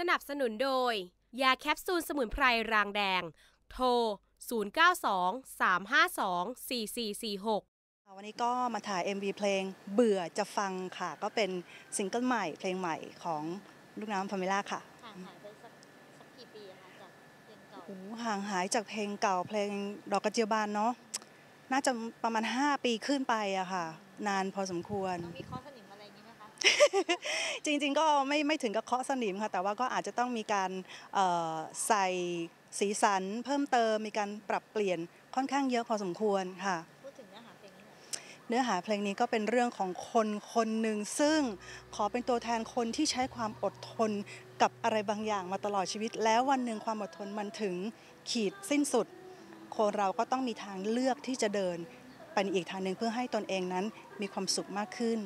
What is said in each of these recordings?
สนับสนุนโดย ยาแคปซูลสมุนไพรรางแดง โทร 092-352-4446วันนี้ก็มาถ่าย MV เพลงเบื่อจะฟังค่ะ ก็เป็นซิงเกิลใหม่เพลงใหม่ของลูกน้ำพามิล่าค่ะห่างหายไปสักสักกี่ปีอะคะจากเพลงเก่าโอ้ห่างหายจากเพลงเก่าเพลงดอกกระเจียวบานเนาะน่าจะประมาณ 5 ปีขึ้นไปอะค่ะ นานพอสมควรต้องมีคอสนิ จริงๆก็ไม่ไม่ถึงกับเคาะสนิมค่ะ แต่ว่าก็อาจจะต้องมีการเอ่อใส่สีสันเพิ่มเติมมีการปรับเปลี่ยนค่อนข้างเยอะพอสมควรค่ะพูดถึงเนื้อหาเพลงนี้หน่อยเนื้อหาเพลงนี้ก็เป็นเรื่องของคนคนหนึ่งซึ่งขอเป็นตัวแทนคนที่ใช้ความอดทนกับอะไรบางอย่างมาตลอดชีวิต แล้ววันหนึ่งความอดทนมันถึงขีดสิ้นสุด คนเราก็ต้องมีทางเลือกที่จะเดินไปในอีกทางหนึ่งเพื่อให้ตนเองนั้นมีความสุขมากขึ้น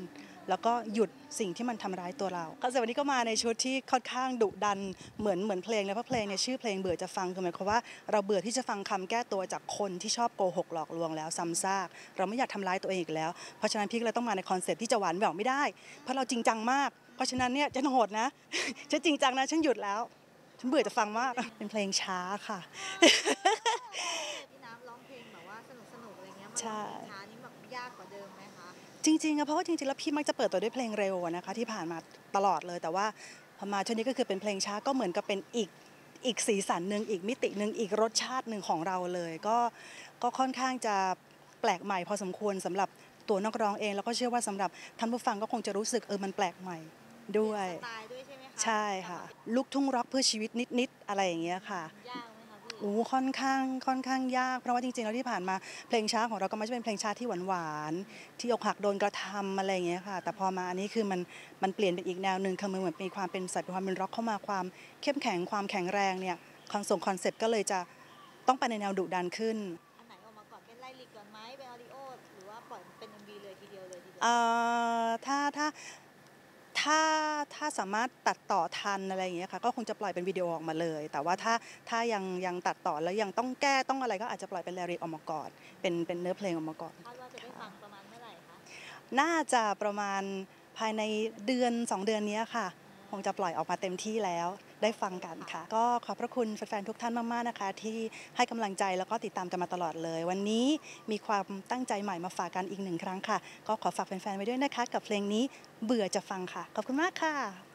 แล้วก็หยุดสิ่งที่มันทำร้ายตัวเราคอนเสิร์ตวันนี้ก็มาในชุดที่ค่อนข้างดุดันเหมือนเหมือนเพลงเลยเพราะเพลงเนี่ยชื่อเพลงเบื่อจะฟังคือหมายความว่าเราเบื่อที่จะฟังคำแก้ตัวจากคนที่ชอบโกหกหลอกลวงแล้วซ้ำซากเราไม่อยากทำร้ายตัวเองอีกแล้วเพราะฉะนั้นพี่ก็เลยต้องมาในคอนเซ็ปต์ที่จะหวานแหววไม่ได้ เพราะเราจริงจังมากเพราะฉะนั้นเนี่ยฉันโหดนะฉันจริงจังนะฉันหยุดแล้วฉันเบื่อจะฟังมากเป็นเพลงช้าค่ะพี่น้ำร้องเพลงแบบว่าสนุกสนุกๆอะไรเงี้ยมาใช่ร้องเพลงช้านี่แบบยากกว่าเดิมไหมคะ จริงๆอะเพราะว่าจริงๆแล้วพี่มักจะเปิดตัวด้วยเพลงเร็วอะนะคะที่ผ่านมาตลอดเลย แต่ว่าพอมาช่วงนี้ก็คือเป็นเพลงช้าก็เหมือนกับเป็นอีกอีกสีสันหนึ่งอีกมิติหนึ่งอีกรสชาติหนึ่งของเราเลย ก็ก็ค่อนข้างจะแปลกใหม่พอสมควรสำหรับตัวนักร้องเองแล้วก็เชื่อว่าสำหรับท่านผู้ฟังก็คงจะรู้สึกเออมันแปลกใหม่ด้วยสไตล์ด้วยใช่ไหมคะใช่ค่ะลูกทุ่งร็อกเพื่อชีวิตนิดๆอะไรอย่างเงี้ยค่ะ ยากไหมคะพี่ โอ้ค่อนข้างค่อนข้างยากเพราะว่าจริงๆแล้วที่ผ่านมาเพลงช้าของเราก็ไม่ใช่เป็นเพลงช้าที่หวานๆที่อกหักโดนกระทำอะไรอย่างเงี้ยค่ะ แต่พอมาอันนี้คือมันมันเปลี่ยนเป็นอีกแนวหนึ่งคือมันเหมือนมีความเป็นสัตว์ความเป็นร็อกเข้ามาความเข้มแข็งความแข็งแรงเนี่ยคอนส่งคอนเซ็ปต์ก็เลยจะต้องไปในแนวดุดันขึ้นอันไหนออกมาก่อนเป็นไล่ลิกก่อนไหมเป็นออริโอหรือว่าปล่อยเป็น MV เลยทีเดียวเลยทีเดียวเอ่อถ้าถ้า ถ้าถ้าสามารถตัดต่อทันอะไรอย่างเงี้ยค่ะก็คงจะปล่อยเป็นวิดีโอออกมาเลย แต่ว่าถ้าถ้ายังยังตัดต่อแล้วยังต้องแก้ต้องอะไรก็อาจจะปล่อยเป็นแลริกออกมาก่อนเป็นเป็นเนื้อเพลงออกมาก่อนคาดว่าจะได้ฟังประมาณเมื่อไหร่คะน่าจะประมาณภายในเดือน 2 เดือนนี้ค่ะ คงจะปล่อยออกมาเต็มที่แล้วได้ฟังกันค่ะ ก็ขอบพระคุณแฟนๆทุกท่านมากๆนะคะ ที่ให้กำลังใจแล้วก็ติดตามกันมาตลอดเลย วันนี้มีความตั้งใจใหม่มาฝากกันอีกหนึ่งครั้งค่ะ ก็ขอฝากแฟนๆไว้ด้วยนะคะ กับเพลงนี้เบื่อจะฟังค่ะ ขอบคุณมากค่ะ